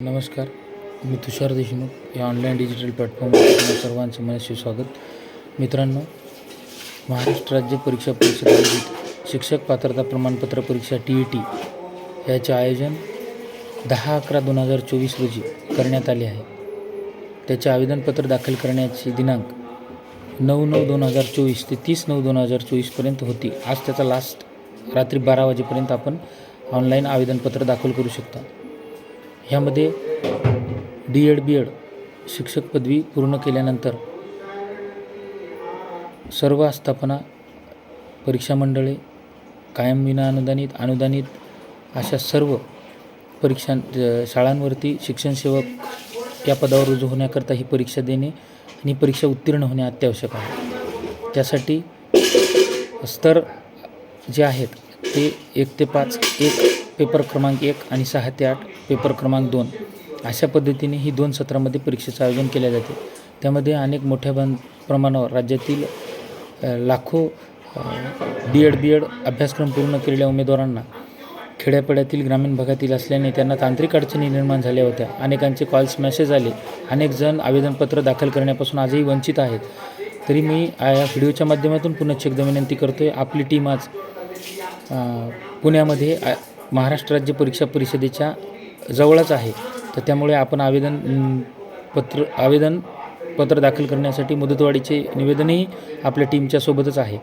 नमस्कार मी तुषार देशमुख या online digital प्लॅटफॉर्मवर सर्वांचं मनस्वी स्वागत. मित्रांनो महाराष्ट्र राज्य परीक्षा परिषद आयोजित शिक्षक पात्रता प्रमाणपत्र परीक्षा टी ई टी याचे आयोजन दहा अकरा दोन हजार चोवीस रोजी करण्यात आले आहे. त्याचे आवेदनपत्र दाखल करण्याची दिनांक नऊ नऊ दोन हजार चोवीस ते तीस नऊ दोन हजार चोवीसपर्यंत होती. आज त्याचा लास्ट रात्री बारा वाजेपर्यंत आपण ऑनलाईन आवेदनपत्र दाखल करू शकता. ह्यामध्ये डी एड बी एड शिक्षक पदवी पूर्ण केल्यानंतर सर्व आस्थापना परीक्षा मंडळे कायम विनाअनुदानित अनुदानित अनुदानित अशा सर्व परीक्षां शाळांवरती शिक्षणसेवक या पदावर रुजू होण्याकरता ही परीक्षा देणे आणि परीक्षा उत्तीर्ण होणे अत्यावश्यक आहे. त्यासाठी स्तर जे आहेत ते एक ते पाच एक पेपर क्रमांक एक आणि सहा ते आठ पेपर क्रमांक दोन. अशा पद्धतीने ही दोन सत्रामध्ये परीक्षेचं आयोजन केले जाते. त्यामध्ये अनेक मोठ्या बन प्रमाणावर राज्यातील लाखो डी एड बी एड अभ्यासक्रम पूर्ण केलेल्या उमेदवारांना खेड्यापाड्यातील ग्रामीण भागातील असल्याने त्यांना तांत्रिक अडचणी निर्माण झाल्या होत्या. अनेकांचे कॉल्स मेसेज आले. अनेक जण आवेदनपत्र दाखल करण्यापासून आजही वंचित आहेत. तरी मी या व्हिडिओच्या माध्यमातून पुन्हा एकदा विनंती करतो आहे आपली टीम आज पुण्यामध्ये महाराष्ट्र राज्य परीक्षा परिषदेच्या जवळच आहे. तर त्यामुळे आपण आवेदन पत्र आवेदन पत्र दाखल करण्यासाठी मुदतवाढीचे निवेदनही आपल्या टीमच्या सोबतच आहे.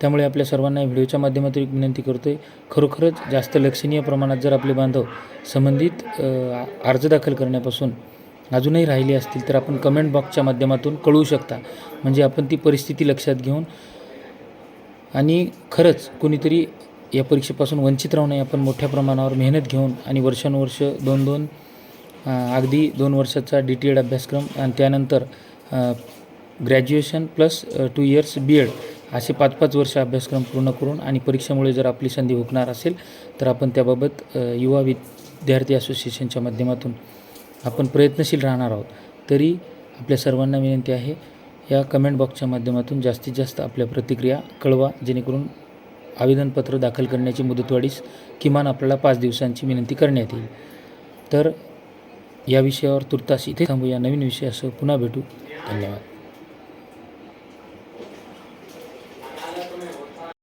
त्यामुळे आपल्या सर्वांना व्हिडिओच्या माध्यमातून एक विनंती करतो आहे खरोखरच जास्त लक्षणीय प्रमाणात जर आपले बांधव संबंधित अर्ज दाखल करण्यापासून अजूनही राहिले असतील तर आपण कमेंट बॉक्सच्या माध्यमातून कळवू शकता. म्हणजे आपण ती परिस्थिती लक्षात घेऊन आणि खरंच कोणीतरी या परीक्षेपासून वंचित राहू नये आपण मोठ्या प्रमाणावर मेहनत घेऊन आणि वर्षानुवर्ष दोन दोन अगदी दोन वर्षाचा डी टी एड अभ्यासक्रम आणि त्यानंतर graduation plus two years B Ed असे पाच पाच वर्ष अभ्यासक्रम पूर्ण करून आणि परीक्षेमुळे जर आपली संधी हुकणार असेल तर आपण त्याबाबत युवा विद्यार्थी असोसिएशनच्या माध्यमातून आपण प्रयत्नशील राहणार आहोत. तरी आपल्या सर्वांना विनंती आहे या कमेंट बॉक्सच्या माध्यमातून जास्तीत जास्त आपल्या प्रतिक्रिया कळवा जेणेकरून आवेदनपत्र दाखल करण्याची मुदतवाढीस किमान आपल्याला पाच दिवसांची विनंती करण्यात येईल. तर या विषयावर तुर्तास इथे थांबूया. नवीन विषयासह पुन्हा भेटू. धन्यवाद.